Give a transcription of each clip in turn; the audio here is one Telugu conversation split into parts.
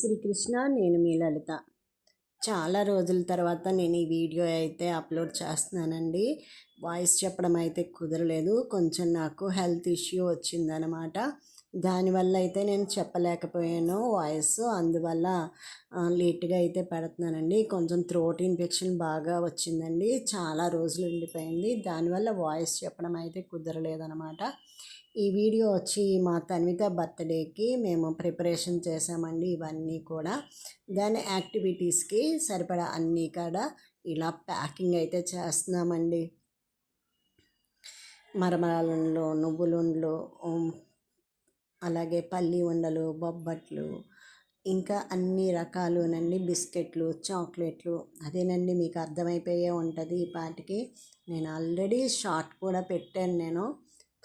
శ్రీకృష్ణ నేను మీ లలిత. చాలా రోజుల తర్వాత నేను ఈ వీడియో అయితే అప్లోడ్ చేస్తున్నానండి. వాయిస్ చెప్పడం అయితే కుదరలేదు. కొంచెం నాకు హెల్త్ ఇష్యూ వచ్చిందనమాట. దానివల్ల అయితే నేను చెప్పలేకపోయాను వాయిస్. అందువల్ల లేట్గా అయితే పెడుతున్నానండి. కొంచెం థ్రోట్ ఇన్ఫెక్షన్ బాగా వచ్చిందండి. చాలా రోజులు ఉండిపోయింది. దానివల్ల వాయిస్ చెప్పడం అయితే కుదరలేదనమాట. ఈ వీడియో వచ్చి మా తన్విత బర్త్డేకి మేము ప్రిపరేషన్ చేసామండి ఇవన్నీ కూడా. దాని యాక్టివిటీస్కి సరిపడా అన్నీ కూడా ఇలా ప్యాకింగ్ అయితే చేస్తున్నామండి. మరమరాలుండ్లు నువ్వులుండ్లు అలాగే పల్లి ఉండలు బొబ్బట్లు ఇంకా అన్ని రకాలునండి. బిస్కెట్లు చాక్లెట్లు అదేనండి మీకు అర్థమైపోయే ఉంటుంది ఈ పాటికి. నేను ఆల్రెడీ షార్ట్ కూడా పెట్టాను నేను.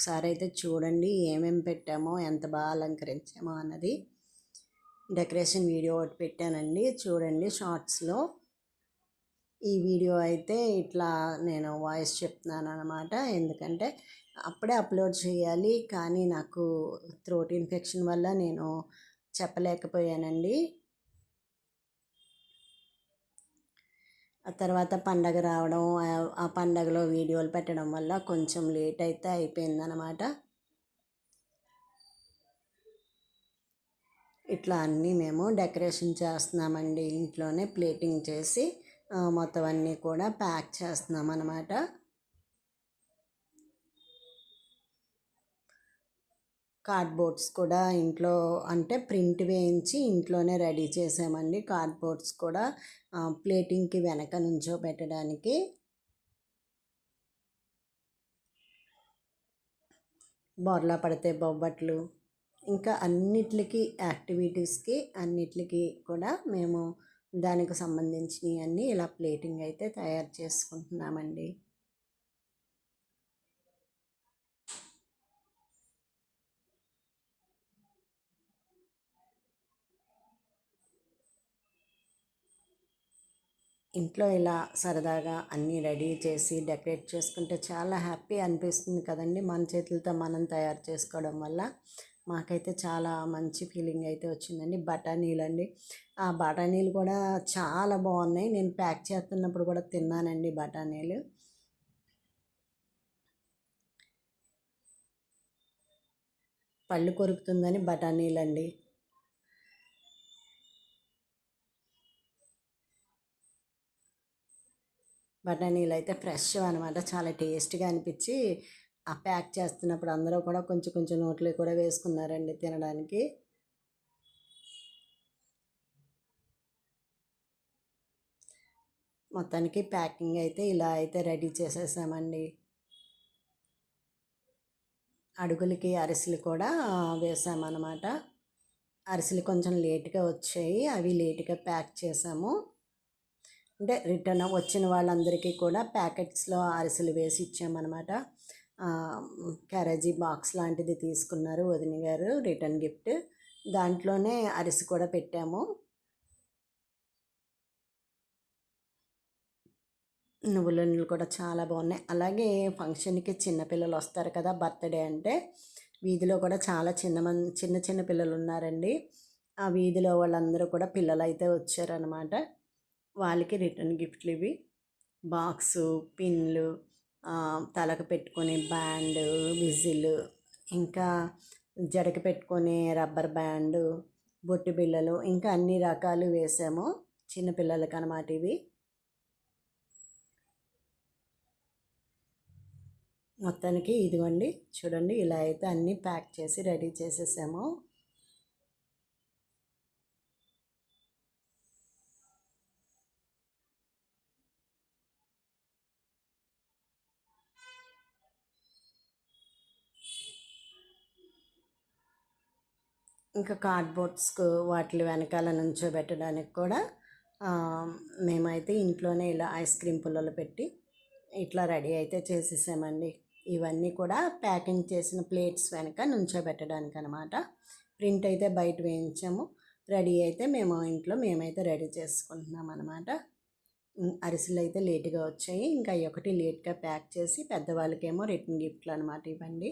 ఒకసారి అయితే చూడండి ఏమేమి పెట్టామో ఎంత బాగా అలంకరించామో అన్నది డెకరేషన్ వీడియో ఒకటి పెట్టానండి. చూడండి షార్ట్స్లో. ఈ వీడియో అయితే ఇట్లా నేను వాయిస్ చెప్తున్నాను అనమాట ఎందుకంటే అప్పుడే అప్లోడ్ చేయాలి కానీ నాకు థ్రోట్ ఇన్ఫెక్షన్ వల్ల నేను చెప్పలేకపోయానండి. తర్వాత పండగ రావడం ఆ పండగలో వీడియోలు పెట్టడం వల్ల కొంచెం లేట్ అయితే అయిపోయిందనమాట ఇట్లా అన్నీ మేము డెకరేషన్ చేస్తున్నామండి. ఇంట్లోనే ప్లేటింగ్ చేసి మొత్తం అన్నీ కూడా ప్యాక్ చేస్తున్నాం అనమాట కార్డ్బోర్డ్స్ కూడా ఇంట్లో అంటే ప్రింట్ వేయించి ఇంట్లోనే రెడీ చేసామండి. కార్డ్బోర్డ్స్ కూడా ప్లేటింగ్కి వెనక నుంచో పెట్టడానికి. బోర్లా పడితే బొబ్బట్లు. ఇంకా అన్నిటికి యాక్టివిటీస్కి అన్నిటికి కూడా మేము దానికి సంబంధించినవి అన్నీ ఇలా ప్లేటింగ్ అయితే తయారు చేసుకుంటున్నామండి. ఇంట్లో ఇలా సరదాగా అన్నీ రెడీ చేసి డెకరేట్ చేసుకుంటే చాలా హ్యాపీ అనిపిస్తుంది కదండి. మన చేతులతో మనం తయారు చేసుకోవడం వల్ల మాకైతే చాలా మంచి ఫీలింగ్ అయితే వచ్చిందండి. బఠానీలు అండి ఆ బఠానీలు కూడా చాలా బాగున్నాయి. నేను ప్యాక్ చేస్తున్నప్పుడు కూడా తిన్నానండి బఠానీలు. పళ్ళు కొరుకుతుందని బఠానీలు బఠానీలు అయితే ఫ్రెష్ అనమాట చాలా టేస్ట్గా అనిపించి ఆ ప్యాక్ చేస్తున్నప్పుడు అందరూ కూడా కొంచెం కొంచెం నోట్లో కూడా వేసుకున్నారండి తినడానికి. మొత్తానికి ప్యాకింగ్ అయితే ఇలా అయితే రెడీ చేసేసామండి. అడుగులకి అరిసెలు కూడా వేసామన్నమాట. అరిసెలు కొంచెం లేట్గా వచ్చాయి. అవి లేట్గా ప్యాక్ చేసాము. అంటే రిటర్న్ వచ్చిన వాళ్ళందరికీ కూడా ప్యాకెట్స్లో అరిసెలు వేసి ఇచ్చామన్నమాట. క్యారేజీ బాక్స్ లాంటిది తీసుకున్నారు వదిన గారు రిటర్న్ గిఫ్ట్. దాంట్లోనే అరిసి కూడా పెట్టాము. నువ్వుల నూనెలు కూడా చాలా బాగున్నాయి. అలాగే ఫంక్షన్కి చిన్నపిల్లలు వస్తారు కదా బర్త్డే అంటే వీధిలో కూడా చాలా చిన్న మంది చిన్న చిన్న పిల్లలు ఉన్నారండి. ఆ వీధిలో వాళ్ళందరూ కూడా పిల్లలు అయితే వచ్చారనమాట వాళ్ళకి రిటర్న్ గిఫ్ట్లు ఇవి. బాక్సు పిన్లు తలకు పెట్టుకునే బ్యాండ్ విజిల్ ఇంకా జడకి పెట్టుకునే రబ్బర్ బ్యాండ్ బొట్టు బిళ్ళలు ఇంకా అన్ని రకాలు వేసాము చిన్నపిల్లలకి అనమాట ఇవి. మొత్తానికి ఇదిగోండి చూడండి ఇలా అయితే అన్నీ ప్యాక్ చేసి రెడీ చేసేసాము. ఇంకా కార్డ్బోర్డ్స్కు వాటి వెనకాల పెట్టడానికి కూడా మేమైతే ఇంట్లోనే ఇలా ఐస్ క్రీమ్ పుల్లలు పెట్టి ఇట్లా రెడీ అయితే చేసేసామండి. ఇవన్నీ కూడా ప్యాకింగ్ చేసిన ప్లేట్స్ వెనక నుంచోబెట్టడానికి అనమాట ప్రింట్ అయితే బయట వేయించాము. రెడీ అయితే మేము ఇంట్లో మేమైతే రెడీ చేసుకుంటున్నాం అనమాట అరిసెలు అయితే లేట్గా వచ్చాయి. ఇంకా ఒకటి లేట్గా ప్యాక్ చేసి పెద్దవాళ్ళకేమో రిటర్న్ గిఫ్ట్లు అనమాట ఇవ్వండి.